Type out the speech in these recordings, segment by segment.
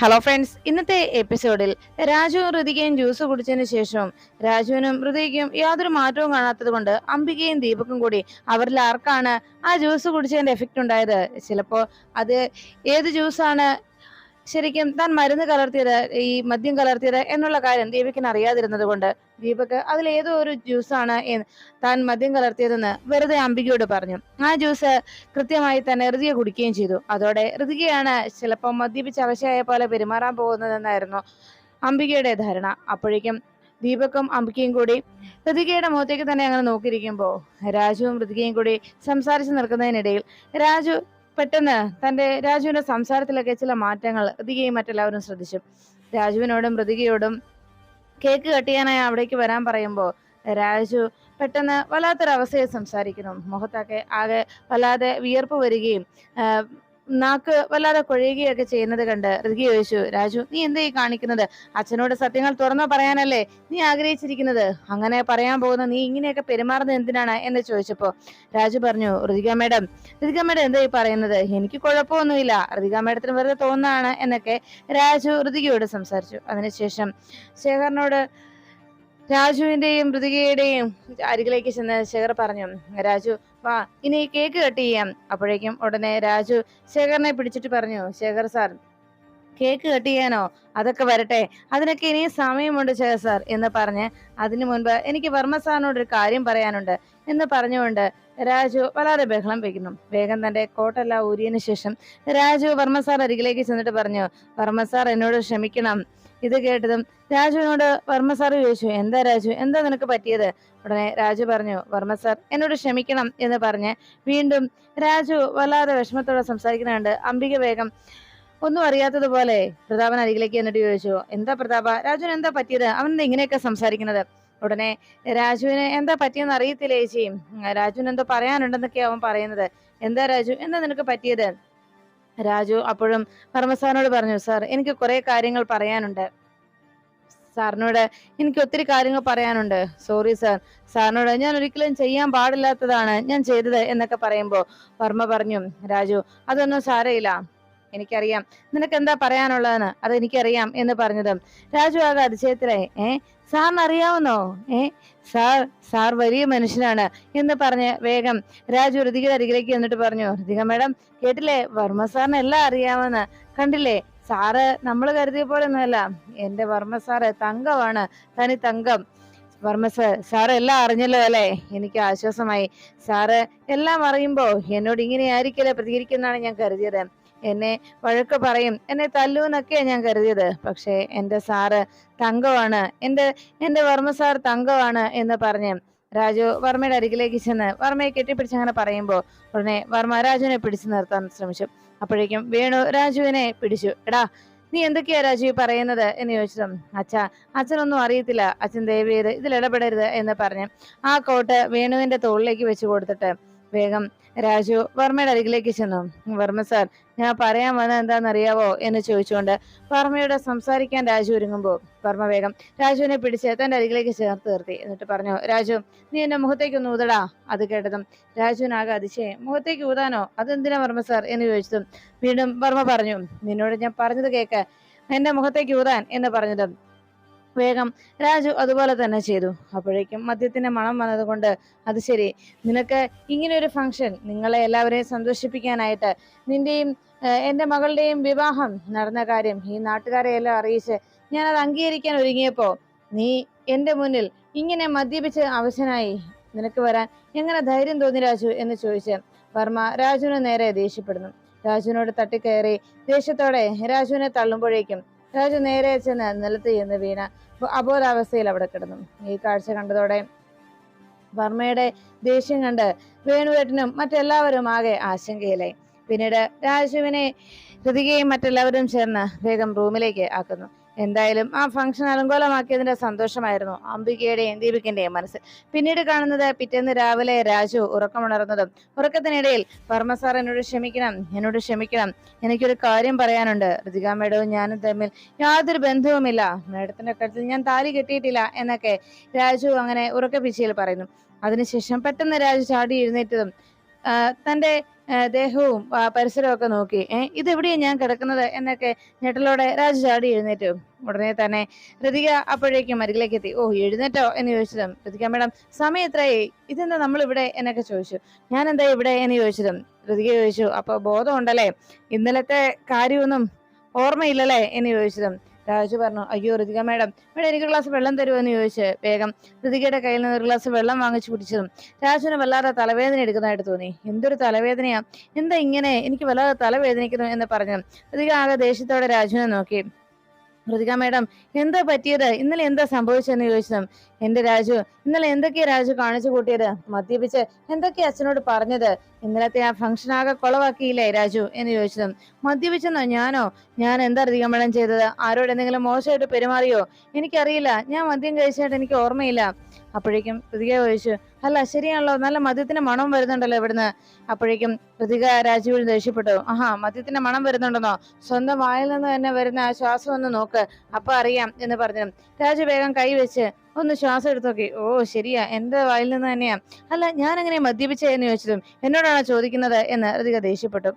Hello friends ഇന്നത്തെ എപ്പിസോഡിൽ രാജുവും ഋതികയും ജ്യൂസ് കുടിച്ചതിന് ശേഷം രാജുവിനും ഋതികയ്ക്കും യാതൊരു മാറ്റവും കാണാത്തത് കൊണ്ട് അംബികയും ദീപക്കും കൂടി അവരിൽ ആർക്കാണ് ആ ജ്യൂസ് കുടിച്ചതിന്റെ എഫക്റ്റ് ഉണ്ടായത്? ചിലപ്പോ അത് ഏത് ജ്യൂസാണ് ശരിക്കും താൻ മരുന്ന് കലർത്തിയത് ഈ മദ്യം കലർത്തിയത് എന്നുള്ള കാര്യം ദീപക്കിന് അറിയാതിരുന്നത് കൊണ്ട് ദീപക് അതിൽ ഏതോ ഒരു ജ്യൂസാണ് താൻ മദ്യം കലർത്തിയതെന്ന് വെറുതെ അംബികയോട് പറഞ്ഞു. ആ ജ്യൂസ് കൃത്യമായി തന്നെ ഋതിക കുടിക്കുകയും ചെയ്തു. അതോടെ ഋതികയാണ് ചിലപ്പോൾ മദ്യപിച്ച് അവശയായ പോലെ പെരുമാറാൻ പോകുന്നതെന്നായിരുന്നു അംബികയുടെ ധാരണ. അപ്പോഴേക്കും ദീപക്കും അംബികയും കൂടി ഋതികയുടെ മുഖത്തേക്ക് തന്നെ അങ്ങനെ നോക്കിയിരിക്കുമ്പോൾ രാജുവും ഋതികയും കൂടി സംസാരിച്ചു നിൽക്കുന്നതിനിടയിൽ രാജു പെട്ടെന്ന് തന്റെ രാജുവിന്റെ സംസാരത്തിലൊക്കെ ചില മാറ്റങ്ങൾ ഋതികയും മറ്റെല്ലാവരും ശ്രദ്ധിച്ചു. രാജുവിനോടും ഋതികയോടും കേക്ക് കട്ട് അവിടേക്ക് വരാൻ പറയുമ്പോൾ രാജു പെട്ടെന്ന് വല്ലാത്തൊരവസ്ഥയിൽ സംസാരിക്കുന്നു. മുഖത്തൊക്കെ ആകെ വല്ലാതെ വിയർപ്പ് വരികയും നാക്ക് വല്ലാതെ കുഴയുകയൊക്കെ ചെയ്യുന്നത് കണ്ട് ഋതി ചോദിച്ചു രാജു നീ എന്താ ഈ കാണിക്കുന്നത്? അച്ഛനോട് സത്യങ്ങൾ തുറന്നു പറയാനല്ലേ? നീ ആഗ്രഹിച്ചിരിക്കുന്നത്? അങ്ങനെ പറയാൻ പോകുന്ന നീ ഇങ്ങനെയൊക്കെ പെരുമാറുന്നത് എന്തിനാണ്? എന്ന് ചോദിച്ചപ്പോ രാജു പറഞ്ഞു ഋതിക മേഡം ഋതിക മേഡം എന്താ ഈ പറയുന്നത്? എനിക്ക് കുഴപ്പമൊന്നുമില്ല. ഋതിക മേഡത്തിന് വെറുതെ തോന്നാണ് എന്നൊക്കെ രാജു ഋതികയോട് സംസാരിച്ചു. അതിനുശേഷം ശേഖറിനോട് രാജുവിന്റെയും ഋതികയുടെയും അരികിലേക്ക് ചെന്ന് ശേഖർ പറഞ്ഞു രാജു വാ ഇനി കേക്ക് കട്ട് ചെയ്യാം. അപ്പോഴേക്കും ഉടനെ രാജു ശേഖറിനെ പിടിച്ചിട്ട് പറഞ്ഞു ശേഖർ സാർ കേക്ക് കട്ട് ചെയ്യാനോ? അതൊക്കെ വരട്ടെ. അതിനൊക്കെ ഇനിയും സമയമുണ്ട് ശേഖർ സാർ എന്ന് പറഞ്ഞ് അതിനു മുൻപ് എനിക്ക് വർമ്മ സാറിനോട് ഒരു കാര്യം പറയാനുണ്ട് എന്ന് പറഞ്ഞുകൊണ്ട് രാജു വളരെ ബഹളം വെക്കുന്നു. വേഗം തന്റെ കോട്ടെല്ലാം ഊരിയതിനു ശേഷം രാജു വർമ്മ സാർ അരികിലേക്ക് ചെന്നിട്ട് പറഞ്ഞു വർമ്മ സാർ എന്നോട് ക്ഷമിക്കണം. ഇത് കേട്ടതും രാജുവിനോട് വർമ്മ സാർ ചോദിച്ചു എന്താ രാജു? എന്താ നിനക്ക് പറ്റിയത്? ഉടനെ രാജു പറഞ്ഞു വർമ്മ സാർ എന്നോട് ക്ഷമിക്കണം എന്ന് പറഞ്ഞ് വീണ്ടും രാജു വല്ലാതെ വിഷമത്തോടെ സംസാരിക്കുന്നുണ്ട്. അംബിക വേഗം ഒന്നും അറിയാത്തതുപോലെ പ്രതാപൻ അരികിലേക്ക് എന്നിട്ട് ചോദിച്ചു എന്താ പ്രതാപ? രാജുവിന് എന്താ പറ്റിയത്? അവൻ ഇങ്ങനെയൊക്കെ സംസാരിക്കുന്നത്? ഉടനെ രാജുവിന് എന്താ പറ്റിയെന്ന് അറിയത്തില്ല ചേച്ചി? രാജുവിന് എന്തോ പറയാനുണ്ടെന്നൊക്കെ അവൻ പറയുന്നത്. എന്താ രാജു? എന്താ നിനക്ക് പറ്റിയത്? രാജു അപ്പോഴും പരമസാറിനോട് സാറിനോട് പറഞ്ഞു സാർ എനിക്ക് കുറെ കാര്യങ്ങൾ പറയാനുണ്ട്. സാറിനോട് എനിക്ക് ഒത്തിരി കാര്യങ്ങൾ പറയാനുണ്ട്. Sorry sir. സാറിനോട് ഞാൻ ഒരിക്കലും ചെയ്യാൻ പാടില്ലാത്തതാണ് ഞാൻ ചെയ്തത് എന്നൊക്കെ പറയുമ്പോൾ വർമ്മ പറഞ്ഞു രാജു അതൊന്നും സാരയില്ല എനിക്കറിയാം. നിനക്ക് എന്താ പറയാനുള്ളതെന്ന്? അത് എനിക്കറിയാം എന്ന് പറഞ്ഞതും രാജു ആകെ അതിശയത്തിലായി. ഏ? സാറിന് അറിയാവുന്നോ ഏ? സാർ സാർ വലിയ മനുഷ്യനാണ് എന്ന് പറഞ്ഞ് വേഗം രാജു ഋതികയുടെ അരികിലേക്ക് എന്നിട്ട് പറഞ്ഞു ഋതിക മാഡം കേട്ടില്ലേ? വർമ്മ സാറിന് എല്ലാം അറിയാമെന്ന്. കണ്ടില്ലേ? സാറ് നമ്മൾ കരുതിയ പോലെ ഒന്നുമല്ല എന്റെ വർമ്മ സാറ് തങ്കമാണ് തനി തങ്കം. വർമ്മ സാർ സാറ് എല്ലാം അറിഞ്ഞല്ലോ അല്ലേ? എനിക്ക് ആശ്വാസമായി. സാറ് എല്ലാം അറിയുമ്പോ എന്നോട് ഇങ്ങനെ ആയിരിക്കല്ലേ പ്രതികരിക്കുന്നതാണ് ഞാൻ കരുതിയത്. എന്നെ വഴക്ക് പറയും. എന്നെ തല്ലൂന്നൊക്കെയാ ഞാൻ കരുതിയത്. പക്ഷേ എന്റെ സാറ് തങ്കമാണ് എന്റെ എന്റെ വർമ്മ സാർ തങ്കമാണ് എന്ന് പറഞ്ഞ് രാജു വർമ്മയുടെ അരികിലേക്ക് ചെന്ന് വർമ്മയെ കെട്ടിപ്പിടിച്ച് അങ്ങനെ പറയുമ്പോൾ ഉടനെ വർമ്മ രാജുവിനെ പിടിച്ചു നിർത്താൻ ശ്രമിച്ചു. അപ്പോഴേക്കും വേണു രാജുവിനെ പിടിച്ചു. എടാ നീ എന്തൊക്കെയാ രാജു പറയുന്നത്? എന്ന് ചോദിച്ചതും അച്ഛ അച്ഛനൊന്നും അറിയത്തില്ല. അച്ഛൻ ദയവ് ചെയ്ത് ഇതിൽ ഇടപെടരുത് എന്ന് പറഞ്ഞ് ആ കോട്ട് വേണുവിന്റെ തോളിലേക്ക് വെച്ച് കൊടുത്തിട്ട് വേഗം രാജു വർമ്മയുടെ അരികിലേക്ക് ചെന്നു. വർമ്മ സാർ ഞാൻ പറയാൻ വന്ന എന്താണെന്നറിയാവോ? എന്ന് ചോദിച്ചുകൊണ്ട് വർമ്മയോട് സംസാരിക്കാൻ രാജു ഒരുങ്ങുമ്പോൾ വർമ്മ വേഗം രാജുവിനെ പിടിച്ച് തന്റെ അരികിലേക്ക് ചേർത്ത് നിർത്തി. എന്നിട്ട് പറഞ്ഞു രാജു നീ എന്റെ മുഖത്തേക്ക് ഒന്ന് ഊതടാ. അത് കേട്ടതും രാജുവിനാകെ അതിശയം മുഖത്തേക്ക് ഊതാനോ? അതെന്തിനാ വർമ്മ സാർ? എന്ന് ചോദിച്ചതും വീണ്ടും വർമ്മ പറഞ്ഞു നിന്നോട് ഞാൻ പറഞ്ഞത് കേക്ക്. എന്റെ മുഖത്തേക്ക് ഊതാൻ എന്ന് പറഞ്ഞതും വേഗം രാജു അതുപോലെ തന്നെ ചെയ്തു. അപ്പോഴേക്കും മദ്യത്തിന്റെ മണം വന്നതുകൊണ്ട് അത് ശരി. നിനക്ക് ഇങ്ങനെ ഒരു ഫംഗ്ഷൻ നിങ്ങളെ എല്ലാവരെയും സന്തോഷിപ്പിക്കാനായിട്ട് നിന്റെയും എന്റെ മകളുടെയും വിവാഹം നടന്ന കാര്യം ഈ നാട്ടുകാരെ എല്ലാം അറിയിച്ച് ഞാൻ അത് അംഗീകരിക്കാൻ ഒരുങ്ങിയപ്പോ നീ എന്റെ മുന്നിൽ ഇങ്ങനെ മദ്യപിച്ച് അവശനായി. നിനക്ക് വരാൻ എങ്ങനെ ധൈര്യം തോന്നി രാജു എന്ന് ചോദിച്ച് വർമ്മ രാജുവിന് നേരെ ദേഷ്യപ്പെടുന്നു. രാജുവിനോട് തട്ടിക്കയറി ദേഷ്യത്തോടെ രാജുവിനെ തള്ളുമ്പോഴേക്കും രാജു നേരെ ചെന്ന് നിലത്ത് ചെന്ന് വീണ അബോധാവസ്ഥയിൽ അവിടെ കിടന്നു. ഈ കാഴ്ച കണ്ടതോടെ വർമ്മയുടെ ദേഷ്യം കണ്ട് വേണുവേട്ടനും മറ്റെല്ലാവരും ആകെ ആശങ്കയിലായി. പിന്നീട് രാജുവിനെ ഹൃതികയും മറ്റെല്ലാവരും ചേർന്ന് വേഗം റൂമിലേക്ക് ആക്കുന്നു. എന്തായാലും ആ ഫംഗ്ഷൻ അലങ്കോലമാക്കിയതിന്റെ സന്തോഷമായിരുന്നു അംബികയുടെയും ദീപികന്റെയും മനസ്സ് പിന്നീട് കാണുന്നത് പിറ്റേന്ന് രാവിലെ രാജു ഉറക്കമുണർന്നതും ഉറക്കത്തിനിടയിൽ വർമ്മ സാർ എന്നോട് ക്ഷമിക്കണം എന്നോട് ക്ഷമിക്കണം എനിക്കൊരു കാര്യം പറയാനുണ്ട്. ഋതിക മേഡവും ഞാനും തമ്മിൽ യാതൊരു ബന്ധവുമില്ല. മേഡത്തിന്റെ കഴുത്തിൽ ഞാൻ താലി കെട്ടിയിട്ടില്ല എന്നൊക്കെ രാജു അങ്ങനെ ഉറക്കപ്പിച്ചയിൽ പറയുന്നു. അതിനുശേഷം പെട്ടെന്ന് രാജു ചാടി എഴുന്നേറ്റതും തന്റെ ദേഹവും പരിസരവും ഒക്കെ നോക്കി. ഏ ഇതെവിടെയാ ഞാൻ കിടക്കുന്നത് എന്നൊക്കെ ഞെട്ടലോടെ രാജു ചാടി എഴുന്നേറ്റു. ഉടനെ തന്നെ ഋതിക അപ്പോഴേക്കും അരികിലേക്ക് എത്തി. ഓ എഴുന്നേറ്റോ എന്ന് ചോദിച്ചതും ഋതിക മേഡം സമയം എത്രയായി? ഇതെന്താ നമ്മൾ ഇവിടെ എന്നൊക്കെ ചോദിച്ചു. ഞാൻ എന്താ ഇവിടെ? എന്ന് ചോദിച്ചതും ഋതിക ചോദിച്ചു. അപ്പൊ ബോധമുണ്ടല്ലേ? ഇന്നലത്തെ കാര്യമൊന്നും ഓർമ്മയില്ലല്ലേ? എന്ന് ചോദിച്ചതും രാജു പറഞ്ഞു അയ്യോ ഋതിക മേഡം ഇവിടെ എനിക്ക് ഗ്ലാസ് വെള്ളം തരുമോ എന്ന് ചോദിച്ച് വേഗം ഋതികയുടെ കയ്യിൽ നിന്ന് ഒരു ഗ്ലാസ് വെള്ളം വാങ്ങിച്ചു കുടിച്ചതും രാജുവിന് വല്ലാതെ തലവേദന എടുക്കുന്നതായിട്ട് തോന്നി. എന്തൊരു തലവേദനയാ? എന്താ ഇങ്ങനെ എനിക്ക് വല്ലാതെ തലവേദനിക്കുന്നു എന്ന് പറഞ്ഞു ഋതിക ആകെ ദേഷ്യത്തോടെ രാജുവിനെ നോക്കി. ഋതിക മേഡം എന്താ പറ്റിയത്? ഇന്നലെ എന്താ സംഭവിച്ചതെന്ന് ചോദിച്ചതും എന്റെ രാജു ഇന്നലെ എന്തൊക്കെയാ രാജു കാണിച്ചു കൂട്ടിയത്? മദ്യപിച്ച് എന്തൊക്കെയാ അച്ഛനോട് പറഞ്ഞത്? ഇന്നലത്തെ ആ ഫംഗ്ഷൻ ആകെ കൊളവാക്കിയില്ലേ രാജു എന്ന് ചോദിച്ചതും മദ്യപിച്ചെന്നോ ഞാനോ? ഞാൻ എന്താ അധികം മേഡം ചെയ്തത്? ആരോട് എന്തെങ്കിലും മോശമായിട്ട് പെരുമാറിയോ? എനിക്കറിയില്ല. ഞാൻ മദ്യം കഴിച്ചായിട്ട് എനിക്ക് ഓർമ്മയില്ല. അപ്പോഴേക്കും പ്രതിക ചോദിച്ചു അല്ല ശരിയാണല്ലോ. നല്ല മദ്യത്തിന്റെ മണം വരുന്നുണ്ടല്ലോ ഇവിടുന്ന്. അപ്പോഴേക്കും പ്രതിക രാജീവിൽ ദേഷ്യപ്പെട്ടു. ആഹാ മദ്യത്തിന്റെ മണം വരുന്നുണ്ടെന്നോ? സ്വന്തം വായിൽ നിന്ന് തന്നെ വരുന്ന ആ ശ്വാസം ഒന്ന് നോക്ക്. അപ്പൊ അറിയാം എന്ന് പറഞ്ഞു. രാജു വേഗം കൈവച്ച് ഒന്ന് ശ്വാസം എടുത്തു നോക്കി. ഓ ശരിയാ. എന്റെ വായിൽ നിന്ന് തന്നെയാ. അല്ല ഞാൻ എങ്ങനെ മദ്യപിച്ചേ എന്ന് ചോദിച്ചതും എന്നോടാണ് ചോദിക്കുന്നത്? എന്ന് പ്രതിക ദേഷ്യപ്പെട്ടു.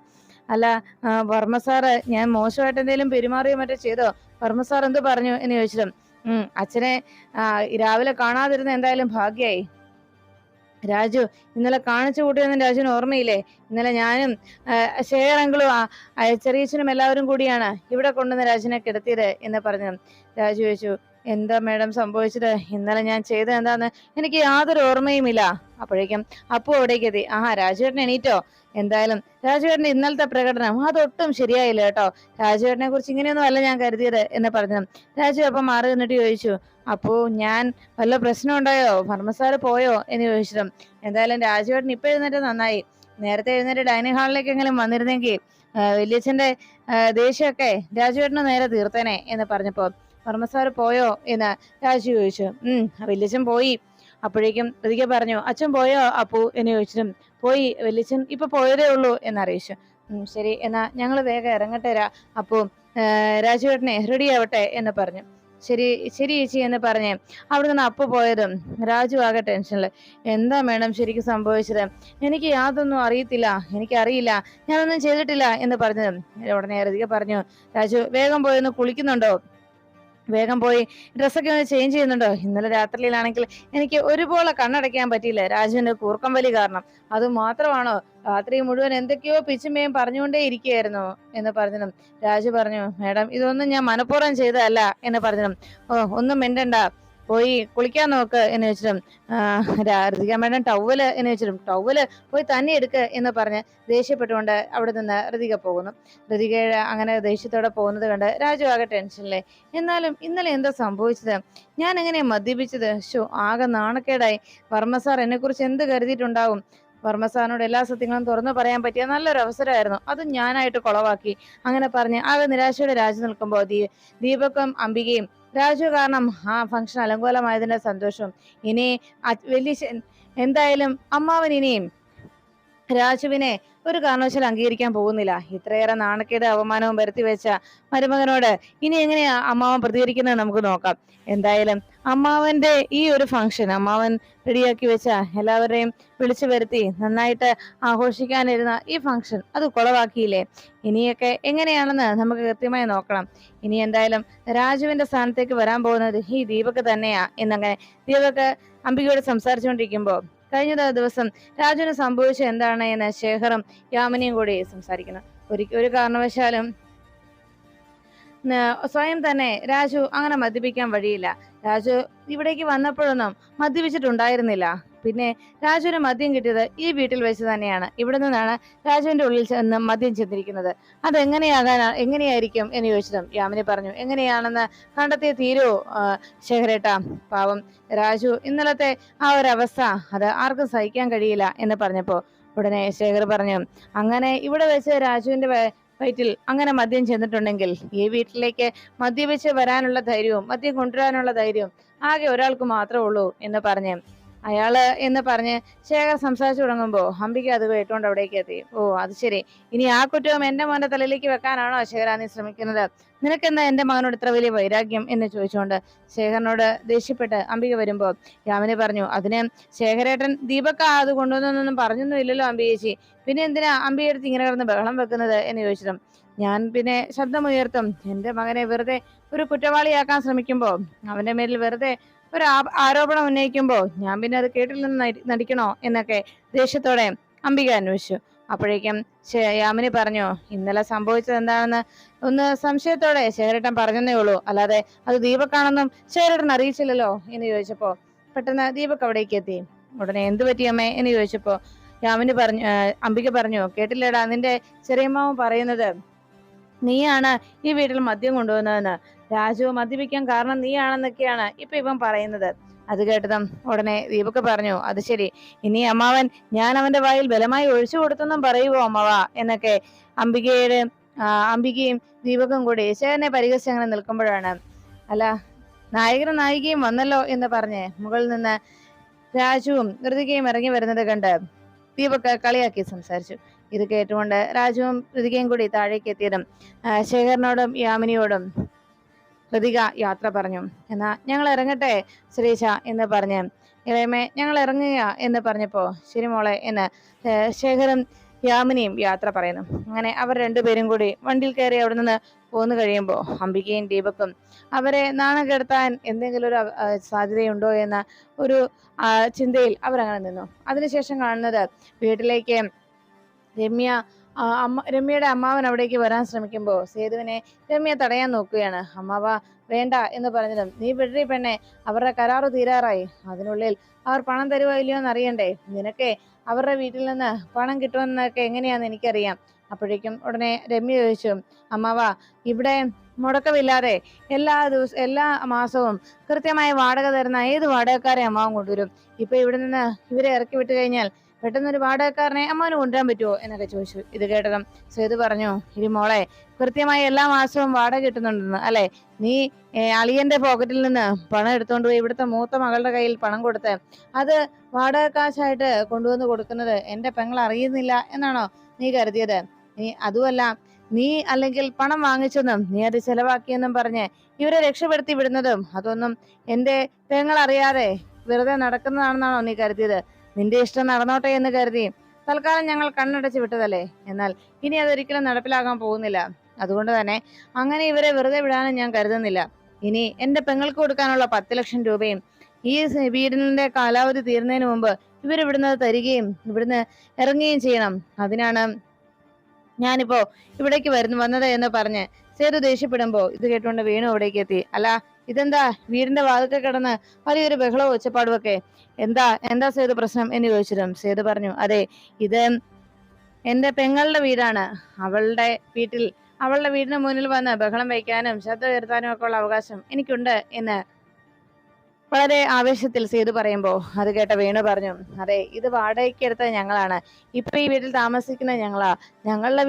അല്ല വർമ്മസാറ് വർമ്മ സാറ് ഞാൻ മോശമായിട്ട് എന്തെങ്കിലും പെരുമാറിയോ മറ്റോ ചെയ്തോ? വർമ്മ സാർ എന്ത് പറഞ്ഞു? എന്ന് ചോദിച്ചതും അച്ഛനെ രാവിലെ കാണാതിരുന്ന എന്തായാലും ഭാഗ്യായി. രാജു ഇന്നലെ കാണിച്ചു കൂട്ടിയെന്ന് രാജുവിന് ഓർമ്മയില്ലേ? ഇന്നലെ ഞാനും ശേഖരങ്കിളും ചെറിയച്ഛനും എല്ലാവരും കൂടിയാണ് ഇവിടെ കൊണ്ടുവന്ന് രാജുവിനെ കിടത്തിയത് എന്ന് പറഞ്ഞു രാജു ചോദിച്ചു എന്താ മേഡം സംഭവിച്ചത്? ഇന്നലെ ഞാൻ ചെയ്തത് എന്താന്ന് എനിക്ക് യാതൊരു ഓർമ്മയുമില്ല. അപ്പോഴേക്കും അപ്പു അവിടേക്ക് എത്തി. ആഹാ രാജുവേട്ടൻ എണീറ്റോ? എന്തായാലും രാജുവേട്ടൻ ഇന്നലത്തെ പ്രകടനം അതൊട്ടും ശരിയായില്ല കേട്ടോ. രാജുവേട്ടനെ കുറിച്ച് ഇങ്ങനെയൊന്നും അല്ല ഞാൻ കരുതിയത് എന്ന് പറഞ്ഞു. രാജു അപ്പം മാറി നിന്നിട്ട് ചോദിച്ചു അപ്പോ ഞാൻ വല്ല പ്രശ്നം ഉണ്ടായോ? ഭർമ്മസാറ് പോയോ? എന്ന് ചോദിച്ചിട്ടും എന്തായാലും രാജുവേട്ടൻ ഇപ്പൊ എഴുന്നേറ്റ് നന്നായി. നേരത്തെ എഴുന്നേറ്റ് ഡൈനിങ് ഹാളിലേക്ക് എങ്കിലും വന്നിരുന്നെങ്കിൽ വലിയച്ഛന്റെ ദേഷ്യമൊക്കെ രാജുവേട്ടന് നേരെ തീർത്തേനെ എന്ന് പറഞ്ഞപ്പോ വർമ്മസാറ് പോയോ എന്ന് രാജു ചോദിച്ചു. ഉം വല്യച്ഛൻ പോയി. അപ്പോഴേക്കും പ്രതിക പറഞ്ഞു അച്ഛൻ പോയോ അപ്പു? എന്ന് ചോദിച്ചിട്ടും പോയി വല്യച്ഛൻ ഇപ്പൊ പോയതേ ഉള്ളൂ എന്നറിയിച്ചു ശരി എന്നാ ഞങ്ങൾ വേഗം ഇറങ്ങട്ടെ രാ അപ്പു. രാജുവേട്ടനെ റെഡി ആവട്ടെ എന്ന് പറഞ്ഞു. ശരി ശരി ചേച്ചി എന്ന് പറഞ്ഞ് അവിടെ നിന്ന് അപ്പു പോയതും രാജു ആകെ ടെൻഷനിൽ എന്താ മേഡം ശരിക്കും സംഭവിച്ചത്? എനിക്ക് യാതൊന്നും അറിയത്തില്ല എനിക്കറിയില്ല ഞാനൊന്നും ചെയ്തിട്ടില്ല എന്ന് പറഞ്ഞത്. ഉടനെ ഋതിക പറഞ്ഞു രാജു വേഗം പോയൊന്ന് കുളിക്കുന്നുണ്ടോ? വേഗം പോയി ഡ്രസ്സൊക്കെ ഒന്ന് ചേഞ്ച് ചെയ്യുന്നുണ്ടോ? ഇന്നലെ രാത്രിയിലാണെങ്കിൽ എനിക്ക് ഒരുപോലെ കണ്ണടയ്ക്കാൻ പറ്റിയില്ല. രാജുവിന്റെ കൂർക്കം വലി കാരണം. അത് മാത്രമാണോ? രാത്രി മുഴുവൻ എന്തൊക്കെയോ പിച്ചുമേയും പറഞ്ഞുകൊണ്ടേ ഇരിക്കുകയായിരുന്നു എന്ന് പറഞ്ഞു രാജു പറഞ്ഞു മേഡം ഇതൊന്നും ഞാൻ മനഃപൂർവം ചെയ്തതല്ല എന്ന് പറഞ്ഞു ഓ ഒന്നും മിണ്ടണ്ട. പോയി കുളിക്കാൻ നോക്ക് എന്ന് വെച്ചിട്ടും ഋതിക മേഡം ടവൽ എന്ന് വെച്ചിട്ടും ടവൽ പോയി തന്നെ എടുക്ക് എന്ന് പറഞ്ഞ് ദേഷ്യപ്പെട്ടുകൊണ്ട് അവിടെ നിന്ന് ഋതിക പോകുന്നു. ഋതിക അങ്ങനെ ദേഷ്യത്തോടെ പോകുന്നത് കണ്ട് രാജു ആകെ ടെൻഷനിലേ എന്നാലും ഇന്നലെ എന്താ സംഭവിച്ചത്? ഞാൻ എങ്ങനെയാ മദ്യപിച്ചത്? ഷോ ആകെ നാണക്കേടായി. വർമ്മ സാർ എന്നെ കുറിച്ച് എന്ത് കരുതിയിട്ടുണ്ടാവും? വർമ്മ സാറിനോട് എല്ലാ സത്യങ്ങളും തുറന്നു പറയാൻ പറ്റിയ നല്ലൊരു അവസരമായിരുന്നു. അത് ഞാനായിട്ട് കുളവാക്കി. അങ്ങനെ പറഞ്ഞ് ആകെ നിരാശയുടെ രാജു നിൽക്കുമ്പോൾ ദീപക്കും അംബികയും രാജു കാരണം ആ ഫംഗ്ഷൻ അലങ്കോലമായതിന്റെ സന്തോഷം. ഇനി വലിയ എന്തായാലും അമ്മാവൻ ഇനിയും രാജുവിനെ ഒരു കാരണവശാലും അംഗീകരിക്കാൻ പോകുന്നില്ല. ഇത്രയേറെ നാണക്കേട് അവമാനവും വരുത്തി വെച്ച മരുമകനോട് ഇനി എങ്ങനെയാ അമ്മാവൻ പ്രതികരിക്കുന്നത് നമുക്ക് നോക്കാം. എന്തായാലും അമ്മാവന്റെ ഈ ഒരു ഫംഗ്ഷൻ അമ്മാവൻ റെഡിയാക്കി വെച്ച എല്ലാവരെയും വിളിച്ചു വരുത്തി നന്നായിട്ട് ആഘോഷിക്കാനിരുന്ന ഈ ഫംഗ്ഷൻ അത് കുളവാക്കിയില്ലേ? ഇനിയൊക്കെ എങ്ങനെയാണെന്ന് നമുക്ക് കൃത്യമായി നോക്കണം. ഇനി എന്തായാലും രാജുവിന്റെ സ്ഥാനത്തേക്ക് വരാൻ പോകുന്നത് ഈ ദീപക് തന്നെയാ. എന്നങ്ങനെ ദീപക് അംബികയോട് സംസാരിച്ചുകൊണ്ടിരിക്കുമ്പോൾ കഴിഞ്ഞ ദിവസം രാജുവിന് സംഭവിച്ച എന്താണ് എന്ന് ശേഖറും യാമിനിയും കൂടി സംസാരിക്കുന്നു. ഒരു ഒരു കാരണവശാലും സ്വയം തന്നെ രാജു അങ്ങനെ മദ്യപിക്കാൻ വഴിയില്ല. രാജു ഇവിടേക്ക് വന്നപ്പോഴൊന്നും മദ്യപിച്ചിട്ടുണ്ടായിരുന്നില്ല. പിന്നെ രാജുവിന് മദ്യം കിട്ടിയത് ഈ വീട്ടിൽ വെച്ച് തന്നെയാണ്. ഇവിടെ നിന്നാണ് രാജുവിന്റെ ഉള്ളിൽ ചെന്ന് മദ്യം ചെന്നിരിക്കുന്നത്. അത് എങ്ങനെയാകാൻ എങ്ങനെയായിരിക്കും എന്ന് ചോദിച്ചതും യാമിനി പറഞ്ഞു എങ്ങനെയാണെന്ന് കണ്ടെത്തിയ തീരോ ശേഖരേട്ട? പാവം രാജു ഇന്നലത്തെ ആ ഒരു അവസ്ഥ അത് ആർക്കും സഹിക്കാൻ കഴിയില്ല എന്ന് പറഞ്ഞപ്പോ ഉടനെ ശേഖർ പറഞ്ഞു അങ്ങനെ ഇവിടെ വെച്ച് രാജുവിന്റെ വയ- വയറ്റിൽ അങ്ങനെ മദ്യം ചെന്നിട്ടുണ്ടെങ്കിൽ ഈ വീട്ടിലേക്ക് മദ്യപിച്ച് വരാനുള്ള ധൈര്യവും മദ്യം കൊണ്ടുവരാനുള്ള ധൈര്യവും ആകെ ഒരാൾക്ക് മാത്രമേ ഉള്ളൂ എന്ന് പറഞ്ഞ് അയാൾ എന്ന് പറഞ്ഞ് ശേഖർ സംസാരിച്ചു തുടങ്ങുമ്പോൾ അംബിക അത് കേട്ടുകൊണ്ട് അവിടേക്ക് എത്തി. ഓ അത് ശരി. ഇനി ആ കുറ്റവും എന്റെ മോന്റെ തലയിലേക്ക് വെക്കാനാണോ ശേഖര നീ ശ്രമിക്കുന്നത്? നിനക്കെന്താ എന്റെ മകനോട് ഇത്ര വലിയ വൈരാഗ്യം എന്ന് ചോദിച്ചുകൊണ്ട് ശേഖരനോട് ദേഷ്യപ്പെട്ട് അംബിക വരുമ്പോൾ രാമന് പറഞ്ഞു അതിന് ശേഖരേട്ടൻ ദീപക്ക അത് കൊണ്ടുവന്നൊന്നും പറഞ്ഞൊന്നും ഇല്ലല്ലോ അംബികേച്ചി പിന്നെ എന്തിനാ അംബിയെടുത്ത് ഇങ്ങനെ കിടന്ന് ബഹളം വെക്കുന്നത്? എന്ന് ചോദിച്ചതും ഞാൻ പിന്നെ ശബ്ദമുയർത്തും. എന്റെ മകനെ വെറുതെ ഒരു കുറ്റവാളിയാക്കാൻ ശ്രമിക്കുമ്പോൾ അവന്റെ മേലിൽ വെറുതെ ഒരു ആരോപണം ഉന്നയിക്കുമ്പോൾ ഞാൻ പിന്നെ അത് കേട്ടില്ലെന്ന് നടി- നടിക്കണോ എന്നൊക്കെ ദേഷ്യത്തോടെ അംബിക അന്വേഷിച്ചു. അപ്പോഴേക്കും യാമിനി പറഞ്ഞു ഇന്നലെ സംഭവിച്ചത് എന്താണെന്ന് ഒന്ന് സംശയത്തോടെ ശേഖരേട്ടൻ പറഞ്ഞതേ ഉള്ളൂ. അല്ലാതെ അത് ദീപക്കാണെന്നും ശേഖരേട്ടൻ അറിയിച്ചില്ലല്ലോ എന്ന് ചോദിച്ചപ്പോ പെട്ടെന്ന് ദീപക് അവിടേക്ക് എത്തി. ഉടനെ എന്ത് പറ്റിയമ്മേ എന്ന് ചോദിച്ചപ്പോ യാമിനി പറഞ്ഞു അംബിക പറഞ്ഞു കേട്ടില്ലേടാ നിന്റെ ചെറിയമ്മാവൻ പറയുന്നത് നീയാണ് ഈ വീട്ടിൽ മദ്യം കൊണ്ടുവന്നതെന്ന്. രാജു മദ്യപിക്കാൻ കാരണം നീയാണെന്നൊക്കെയാണ് ഇപ്പൊ ഇവൻ പറയുന്നത്. അത് കേട്ടതും ഉടനെ ദീപക് പറഞ്ഞു അത് ശരി. ഇനി അമ്മാവൻ ഞാൻ അവന്റെ വായിൽ ബലമായി ഒഴിച്ചു കൊടുത്തെന്നും പറയുവോ അമ്മവ? എന്നൊക്കെ അംബികയുടെ അംബികയും ദീപകും കൂടി ചേട്ടനെ പരിഹസിച്ച് അങ്ങനെ നിൽക്കുമ്പോഴാണ്. അല്ല നായകനും നായികയും വന്നല്ലോ എന്ന് പറഞ്ഞ് മുകളിൽ നിന്ന് രാജുവും ഋതികയും ഇറങ്ങി വരുന്നത് കണ്ട് ദീപക് കളിയാക്കി സംസാരിച്ചു. ഇത് കേട്ടുകൊണ്ട് രാജുവും ഋതികയും കൂടി താഴേക്ക് എത്തിയതും ശേഖരനോടും യാമിനിയോടും ഋതിക യാത്ര പറഞ്ഞു. എന്നാ ഞങ്ങൾ ഇറങ്ങട്ടെ ശ്രീശ എന്ന് പറഞ്ഞ്. ഇളയമേ ഞങ്ങൾ ഇറങ്ങുക എന്ന് പറഞ്ഞപ്പോ ശരി മോളെ എന്ന് ശേഖരം യാമിനിയും യാത്ര പറയുന്നു. അങ്ങനെ അവർ രണ്ടുപേരും കൂടി വണ്ടിയിൽ കയറി അവിടെ നിന്ന് പോന്നു കഴിയുമ്പോൾ അംബികയും ദീപക്കും അവരെ നാണം കെടുത്താൻ എന്തെങ്കിലും ഒരു സാധ്യതയുണ്ടോ? എന്ന ഒരു ചിന്തയിൽ അവരങ്ങനെ നിന്നു. അതിനുശേഷം കാണുന്നത് വീട്ടിലേക്ക് രമ്യ അമ്മ രമ്യയുടെ അമ്മാവൻ അവിടേക്ക് വരാൻ ശ്രമിക്കുമ്പോൾ സേതുവിനെ രമ്യ തടയാൻ നോക്കുകയാണ്. അമ്മാവ വേണ്ട എന്ന് പറഞ്ഞതും നീ വിടറി പെണ്ണെ അവരുടെ കരാറ് തീരാറായി. അതിനുള്ളിൽ അവർ പണം തരുവോ ഇല്ലയോ എന്ന് അറിയണ്ടേ നിനക്കെ അവരുടെ വീട്ടിൽ നിന്ന് പണം കിട്ടുമെന്നൊക്കെ എങ്ങനെയാന്ന് എനിക്കറിയാം. അപ്പോഴേക്കും ഉടനെ രമ്യ ചോദിച്ചു അമ്മാവ ഇവിടെ മുടക്കമില്ലാതെ എല്ലാ ദിവസവും എല്ലാ മാസവും കൃത്യമായി വാടക തരുന്ന ഏത് വാടകക്കാരെ അമ്മാവൻ കൊണ്ടുവരും? ഇപ്പൊ ഇവിടെ നിന്ന് ഇവരെ ഇറക്കി വിട്ടു കഴിഞ്ഞാൽ പെട്ടെന്ന് ഒരു വാടകക്കാരനെ അമ്മാവന് കൊണ്ടുവരാൻ പറ്റുമോ എന്നൊക്കെ ചോദിച്ചു. ഇത് കേട്ടതും സേതു പറഞ്ഞു ഇനി മോളെ കൃത്യമായി എല്ലാ മാസവും വാടക കിട്ടുന്നുണ്ടെന്ന് അല്ലെ? നീ അളിയന്റെ പോക്കറ്റിൽ നിന്ന് പണം എടുത്തുകൊണ്ട് പോയി ഇവിടുത്തെ മൂത്ത മകളുടെ കയ്യിൽ പണം കൊടുത്ത് അത് വാടക കാശായിട്ട് കൊണ്ടുവന്ന് കൊടുക്കുന്നത് എന്റെ പെങ്ങൾ അറിയുന്നില്ല എന്നാണോ നീ കരുതിയത്? നീ അതുമല്ല നീ അല്ലെങ്കിൽ പണം വാങ്ങിച്ചെന്നും നീ അത് ചെലവാക്കിയെന്നും പറഞ്ഞ് ഇവരെ രക്ഷപ്പെടുത്തി വിടുന്നതും അതൊന്നും എന്റെ പെങ്ങൾ അറിയാതെ വെറുതെ നടക്കുന്നതാണെന്നാണോ നീ കരുതിയത്? നിന്റെ ഇഷ്ടം നടന്നോട്ടെ എന്ന് കരുതി തൽക്കാലം ഞങ്ങൾ കണ്ണടച്ച് വിട്ടതല്ലേ? എന്നാൽ ഇനി അതൊരിക്കലും നടപ്പിലാകാൻ പോകുന്നില്ല. അതുകൊണ്ട് തന്നെ അങ്ങനെ ഇവരെ വെറുതെ വിടാനും ഞാൻ കരുതുന്നില്ല. ഇനി എന്റെ പെങ്ങൾക്ക് കൊടുക്കാനുള്ള പത്ത് ലക്ഷം രൂപയും ഈ വീടിന്റെ കാലാവധി തീരുന്നതിന് മുമ്പ് ഇവർ ഇവിടുന്ന് തരികയും ഇവിടുന്ന് ഇറങ്ങുകയും ചെയ്യണം. അതിനാണ് ഞാനിപ്പോ ഇവിടേക്ക് വരുന്നു വന്നത് എന്ന് പറഞ്ഞ് സേതു ദേഷ്യപ്പെടുമ്പോ ഇത് കേട്ടുകൊണ്ട് വീണു അവിടേക്ക് എത്തി. അല്ല ഇതെന്താ? വീടിന്റെ വാതിൽക്കൽ കിടന്ന് വലിയൊരു ബഹളവും ഒച്ചപ്പാടും ഒക്കെ എന്താ? എന്താ സേതു പ്രശ്നം? എന്ന് ചോദിച്ചിരുന്നു. സേതു പറഞ്ഞു അതെ ഇത് എന്റെ പെങ്ങളുടെ വീടാണ്. അവളുടെ വീട്ടിൽ അവളുടെ വീടിന് മുന്നിൽ വന്ന് ബഹളം വയ്ക്കാനും ശബ്ദം ഉയർത്താനും ഒക്കെ ഉള്ള അവകാശം എനിക്കുണ്ട് എന്ന് വളരെ ആവേശത്തിൽ സേതു പറയുമ്പോ അത് കേട്ട വീണു പറഞ്ഞു അതെ ഇത് വാടകയ്ക്ക് എടുത്തത് ഞങ്ങളാണ്. ഇപ്പൊ ഈ വീട്ടിൽ താമസിക്കുന്ന ഞങ്ങളാ. ഞങ്ങളുടെ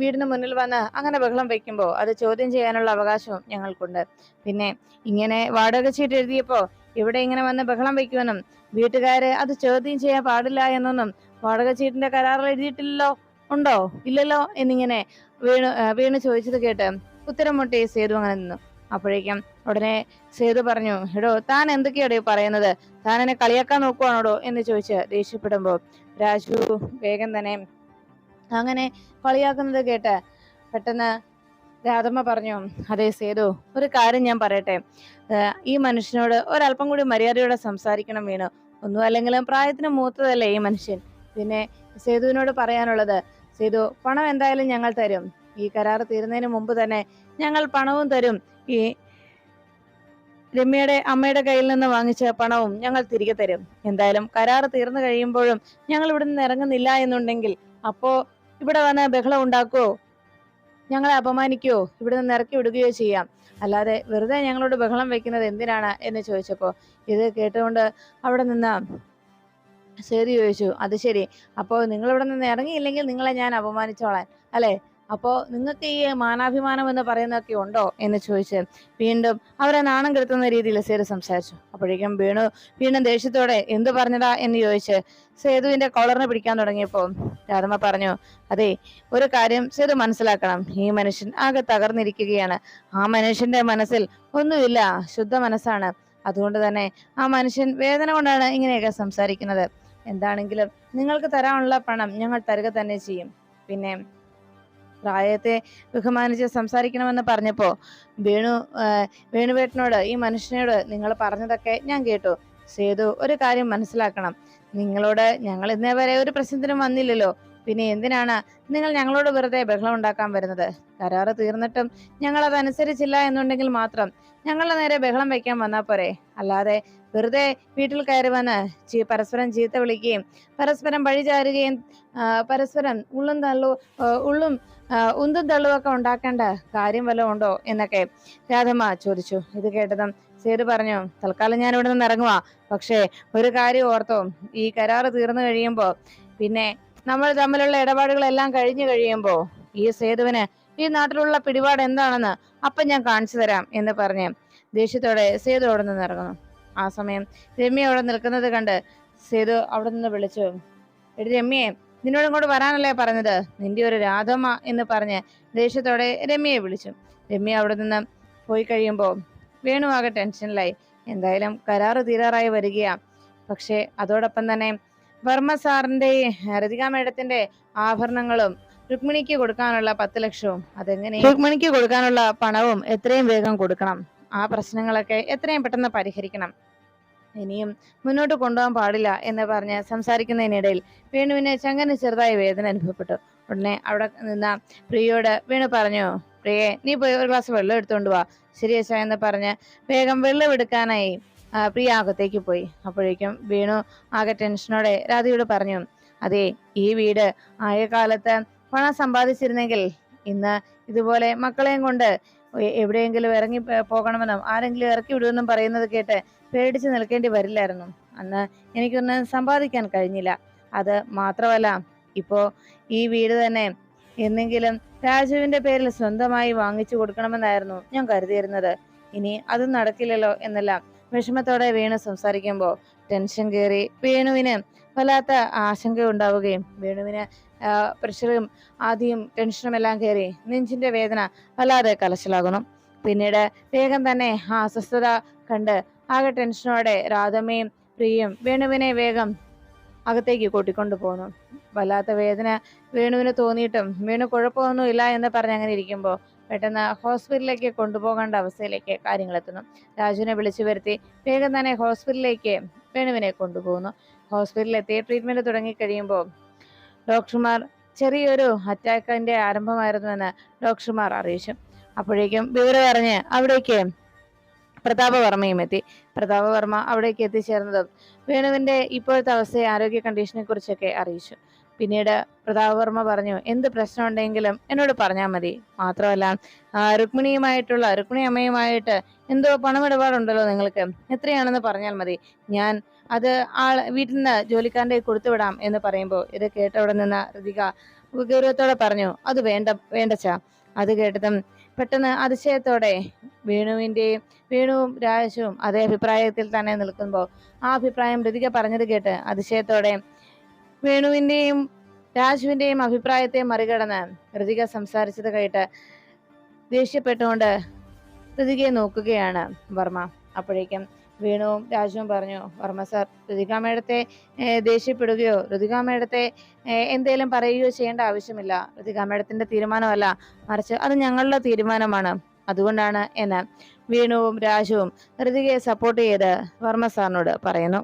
വീടിന് മുന്നിൽ വന്ന് അങ്ങനെ ബഹളം വെക്കുമ്പോ അത് ചോദ്യം ചെയ്യാനുള്ള അവകാശവും ഞങ്ങൾക്കുണ്ട്. പിന്നെ ഇങ്ങനെ വാടക ചീട്ട് എഴുതിയപ്പോ ഇവിടെ ഇങ്ങനെ വന്ന് ബഹളം വെക്കുമെന്നും വീട്ടുകാര് അത് ചോദ്യം ചെയ്യാൻ പാടില്ല എന്നൊന്നും വാടക ചീട്ടിന്റെ കരാറിൽ എഴുതിയിട്ടില്ലല്ലോ? ഉണ്ടോ? ഇല്ലല്ലോ? എന്നിങ്ങനെ വീണു വീണു ചോദിച്ചത് കേട്ട് ഉത്തരം മുട്ടി സേതു അങ്ങനെ നിന്നു. അപ്പോഴേക്കും ഉടനെ സേതു പറഞ്ഞു എടോ താൻ എന്തൊക്കെയാടോ പറയുന്നത്? താൻ എന്നെ കളിയാക്കാൻ നോക്കുവാണോടോ? എന്ന് ചോദിച്ച് ദേഷ്യപ്പെടുമ്പോ രാജു വേഗം തന്നെ. അങ്ങനെ കളിയാക്കുന്നത് കേട്ട് പെട്ടെന്ന് രാധമ്മ പറഞ്ഞു അതെ സേതു ഒരു കാര്യം ഞാൻ പറയട്ടെ. ഈ മനുഷ്യനോട് ഒരല്പം കൂടി മര്യാദയോടെ സംസാരിക്കണം വീണു. ഒന്നും അല്ലെങ്കിലും പ്രായത്തിന് മൂത്തതല്ലേ ഈ മനുഷ്യൻ? പിന്നെ സേതുവിനോട് പറയാനുള്ളത് സേതു പണം എന്തായാലും ഞങ്ങൾ തരും. ഈ കരാർ തീരുന്നതിന് മുമ്പ് തന്നെ ഞങ്ങൾ പണവും തരും. ഈ രമ്യയുടെ അമ്മയുടെ കയ്യിൽ നിന്ന് വാങ്ങിച്ച പണവും ഞങ്ങൾ തിരികെ തരും. എന്തായാലും കരാർ തീർന്നു കഴിയുമ്പോഴും ഞങ്ങൾ ഇവിടെ നിന്ന് ഇറങ്ങുന്നില്ല എന്നുണ്ടെങ്കിൽ അപ്പോ ഇവിടെ വന്ന് ബഹളം ഉണ്ടാക്കുവോ ഞങ്ങളെ അപമാനിക്കുകയോ ഇവിടെ നിന്ന് ഇറക്കി വിടുകയോ ചെയ്യാം. അല്ലാതെ വെറുതെ ഞങ്ങളോട് ബഹളം വെക്കുന്നത് എന്തിനാണ് എന്ന് ചോദിച്ചപ്പോ ഇത് കേട്ടുകൊണ്ട് അവിടെ നിന്ന് സേതു ചോദിച്ചു അത് ശരി. അപ്പോ നിങ്ങൾ ഇവിടെ നിന്ന് ഇറങ്ങിയില്ലെങ്കിൽ നിങ്ങളെ ഞാൻ അപമാനിച്ചോളാൻ. അല്ലെ? അപ്പോ നിങ്ങൾക്ക് ഈ മാനാഭിമാനം എന്ന് പറയുന്നതൊക്കെ ഉണ്ടോ എന്ന് ചോദിച്ച് വീണ്ടും അവരെ നാണം കെടുത്തുന്ന രീതിയിൽ സേതു സംസാരിച്ചു. അപ്പോഴേക്കും വീണു വീണ്ടും ദേഷ്യത്തോടെ എന്ത് പറഞ്ഞടാ? എന്ന് ചോദിച്ച് സേതുവിന്റെ കോളറിനെ പിടിക്കാൻ തുടങ്ങിയപ്പോൾ രാധമ്മ പറഞ്ഞു അതെ ഒരു കാര്യം സേതു മനസ്സിലാക്കണം. ഈ മനുഷ്യൻ ആകെ തകർന്നിരിക്കുകയാണ്. ആ മനുഷ്യന്റെ മനസ്സിൽ ഒന്നുമില്ല ശുദ്ധ മനസ്സാണ്. അതുകൊണ്ട് തന്നെ ആ മനുഷ്യൻ വേദന കൊണ്ടാണ് ഇങ്ങനെയൊക്കെ സംസാരിക്കുന്നത്. എന്താണെങ്കിലും നിങ്ങൾക്ക് തരാനുള്ള പണം ഞങ്ങൾ തരുക തന്നെ ചെയ്യും. പിന്നെ പ്രായത്തെ ബഹുമാനിച്ച് സംസാരിക്കണമെന്ന് പറഞ്ഞപ്പോ വേണു വേണുവേട്ടനോട് ഈ മനുഷ്യനോട് നിങ്ങൾ പറഞ്ഞതൊക്കെ ഞാൻ കേട്ടു. സേതു ഒരു കാര്യം മനസ്സിലാക്കണം. നിങ്ങളോട് ഞങ്ങൾ ഇന്നേ വരെ ഒരു പ്രശ്നത്തിനും വന്നില്ലല്ലോ. പിന്നെ എന്തിനാണ് നിങ്ങൾ ഞങ്ങളോട് വെറുതെ ബഹളം ഉണ്ടാക്കാൻ വരുന്നത്? കരാറ് തീർന്നിട്ടും ഞങ്ങൾ അതനുസരിച്ചില്ല എന്നുണ്ടെങ്കിൽ മാത്രം ഞങ്ങളുടെ നേരെ ബഹളം വെക്കാൻ വന്നാൽ പോരെ. അല്ലാതെ വെറുതെ വീട്ടിൽ കയറി വന്ന് ചീ- പരസ്പരം ചീത്ത വിളിക്കുകയും പരസ്പരം വഴി ചാരുകയും പരസ്പരം ഉള്ളും തള്ളു ഉള്ളും ഉന്തും തള്ളുമൊക്കെ ഉണ്ടാക്കേണ്ട കാര്യം വല്ലതും ഉണ്ടോ എന്നൊക്കെ രാധമ്മ ചോദിച്ചു. ഇത് കേട്ടതും സേതു പറഞ്ഞു തൽക്കാലം ഞാൻ ഇവിടെ നിന്ന് ഇറങ്ങുവാ. പക്ഷേ ഒരു കാര്യം ഓർത്തോ. ഈ കരാറ് തീർന്നു കഴിയുമ്പോൾ പിന്നെ നമ്മൾ തമ്മിലുള്ള ഇടപാടുകളെല്ലാം കഴിഞ്ഞു കഴിയുമ്പോൾ ഈ സേതുവിന് ഈ നാട്ടിലുള്ള പിടിപാട് എന്താണെന്ന് അപ്പം ഞാൻ കാണിച്ചു തരാം എന്ന് പറഞ്ഞ് ദേഷ്യത്തോടെ സേതു അവിടെ നിന്ന് ഇറങ്ങുന്നു. ആ സമയം രമ്യ അവിടെ നിൽക്കുന്നത് കണ്ട് സേതു അവിടെ നിന്ന് വിളിച്ചു എടി രമ്യയെ നിന്നോട് ഇങ്ങോട്ട് വരാനല്ലേ പറഞ്ഞത്? നിന്റെ ഒരു രാധമ്മ എന്ന് പറഞ്ഞ് ദേഷ്യത്തോടെ രമ്യയെ വിളിച്ചു. രമ്യ അവിടെ നിന്ന് പോയി കഴിയുമ്പോൾ വേണുവാകെ ടെൻഷനിലായി. എന്തായാലും കരാറ് തീരാറായി വരികയാ. പക്ഷേ അതോടൊപ്പം തന്നെ വർമ്മ സാറിന്റെ രതിക മേഡത്തിന്റെ ആഭരണങ്ങളും രുക്മിണിക്ക് കൊടുക്കാനുള്ള പത്ത് ലക്ഷവും അതെങ്ങനെ? രുക്മിണിക്ക് കൊടുക്കാനുള്ള പണവും എത്രയും വേഗം കൊടുക്കണം. ആ പ്രശ്നങ്ങളൊക്കെ എത്രയും പെട്ടെന്ന് പരിഹരിക്കണം. ഇനിയും മുന്നോട്ട് കൊണ്ടുപോകാൻ പാടില്ല എന്ന് പറഞ്ഞ് സംസാരിക്കുന്നതിനിടയിൽ വേണുവിന് ചങ്ങന് ചെറുതായി വേദന അനുഭവപ്പെട്ടു. ഉടനെ അവിടെ നിന്ന പ്രിയയോട് വേണു പറഞ്ഞു പ്രിയെ നീ പോയി ഒരു ഗ്ലാസ് വെള്ളം എടുത്തുകൊണ്ട് വാ. ശരിയച്ച എന്ന് പറഞ്ഞ് വേഗം വെള്ളം എടുക്കാനായി പ്രിയ അകത്തേക്ക് പോയി. അപ്പോഴേക്കും വീണു ആകെ ടെൻഷനോടെ രാധയോട് പറഞ്ഞു അതെ ഈ വീട് ആയ കാലത്ത് പണം സമ്പാദിച്ചിരുന്നെങ്കിൽ ഇന്ന് ഇതുപോലെ മക്കളെയും കൊണ്ട് എവിടെയെങ്കിലും ഇറങ്ങി പോകണമെന്നും ആരെങ്കിലും ഇറക്കി വിടുമെന്നും പറയുന്നത് കേട്ട് പേടിച്ച് നിൽക്കേണ്ടി വരില്ലായിരുന്നു. അന്ന് എനിക്കൊന്നും സമ്പാദിക്കാൻ കഴിഞ്ഞില്ല. അത് മാത്രമല്ല ഇപ്പോ ഈ വീട് തന്നെ എന്നെങ്കിലും രാജുവിന്റെ പേരിൽ സ്വന്തമായി വാങ്ങിച്ചു കൊടുക്കണമെന്നായിരുന്നു ഞാൻ കരുതിയിരുന്നത്. ഇനി അത് നടക്കില്ലല്ലോ എന്നെല്ലാം വിഷമത്തോടെ വീണു സംസാരിക്കുമ്പോൾ ടെൻഷൻ കയറി വേണുവിന് വല്ലാത്ത ആശങ്ക ഉണ്ടാവുകയും വേണുവിന് പ്രഷറും ആദ്യം ടെൻഷനും എല്ലാം കയറി നെഞ്ചിന്റെ വേദന വല്ലാതെ കലശലാകുന്നു. പിന്നീട് വേഗം തന്നെ ആ അസ്വസ്ഥത കണ്ട് ആകെ ടെൻഷനോടെ രാധമ്മയും പ്രിയയും വേണുവിനെ വേഗം അകത്തേക്ക് കൂട്ടിക്കൊണ്ടു പോന്നു. വല്ലാത്ത വേദന വേണുവിന് തോന്നിയിട്ടും വേണു കുഴപ്പമൊന്നും ഇല്ല എന്ന് പറഞ്ഞ് അങ്ങനെ ഇരിക്കുമ്പോൾ പെട്ടെന്ന് ഹോസ്പിറ്റലിലേക്ക് കൊണ്ടുപോകേണ്ട അവസ്ഥയിലേക്ക് കാര്യങ്ങളെത്തുന്നു. രാജുവിനെ വിളിച്ചു വരുത്തി വേഗം തന്നെ ഹോസ്പിറ്റലിലേക്ക് വേണുവിനെ കൊണ്ടുപോകുന്നു. ഹോസ്പിറ്റലിലെത്തി ട്രീറ്റ്മെന്റ് ട്രീറ്റ്മെന്റ് തുടങ്ങി കഴിയുമ്പോൾ ഡോക്ടർമാർ ചെറിയൊരു അറ്റാക്കിന്റെ ആരംഭമായിരുന്നുവെന്ന് ഡോക്ടർമാർ അറിയിച്ചു. അപ്പോഴേക്കും വിവരം അറിഞ്ഞ് അവിടേക്ക് പ്രതാപവർമ്മയും എത്തി. പ്രതാപവർമ്മ അവിടേക്ക് എത്തിച്ചേർന്നതും വേണുവിന്റെ ഇപ്പോഴത്തെ അവസ്ഥയെ ആരോഗ്യ കണ്ടീഷനെ കുറിച്ചൊക്കെ അറിയിച്ചു. പിന്നീട് പ്രതാപവർമ്മ പറഞ്ഞു എന്ത് പ്രശ്നം ഉണ്ടെങ്കിലും എന്നോട് പറഞ്ഞാൽ മതി. മാത്രമല്ല രുക്മിണിയുമായിട്ടുള്ള രുക്മിണി അമ്മയുമായിട്ട് എന്തോ പണമിടപാടുണ്ടല്ലോ നിങ്ങൾക്ക്. എത്രയാണെന്ന് പറഞ്ഞാൽ മതി. ഞാൻ അത് ആൾ വീട്ടിൽ നിന്ന് ജോലിക്കാരന്റെ കൊടുത്തുവിടാം എന്ന് പറയുമ്പോൾ ഇത് കേട്ട അവിടെ നിന്ന് ഋതിക ഗൗരവത്തോടെ പറഞ്ഞു അത് വേണ്ട വേണ്ടച്ചാ അത് കേട്ടതും പെട്ടെന്ന് അതിശയത്തോടെ വേണുവിന്റെയും വേണുവും രാജശവും അതേ അഭിപ്രായത്തിൽ തന്നെ നിൽക്കുമ്പോൾ ആ അഭിപ്രായം ഋതിക പറഞ്ഞത് കേട്ട് അതിശയത്തോടെ വേണുവിന്റെയും രാജുവിന്റെയും അഭിപ്രായത്തെ മറികടന്ന് ഋതിക സംസാരിച്ചത് കേട്ട് ദേഷ്യപ്പെട്ടുകൊണ്ട് ഋതികയെ നോക്കുകയാണ് വർമ്മ. അപ്പോഴേക്കും വേണുവും രാജുവും പറഞ്ഞു വർമ്മ സാർ ഋതിക മേഡത്തെ ദേഷ്യപ്പെടുകയോ ഋതിക മേഡത്തെ എന്തേലും പറയുകയോ ചെയ്യേണ്ട ആവശ്യമില്ല. ഋതിക മേഡത്തിന്റെ തീരുമാനമല്ല മറിച്ച് അത് ഞങ്ങളുടെ തീരുമാനമാണ്. അതുകൊണ്ടാണ് എന്ന് വേണുവും രാജുവും ഋതികയെ സപ്പോർട്ട് ചെയ്ത് വർമ്മ സാറിനോട് പറയുന്നു.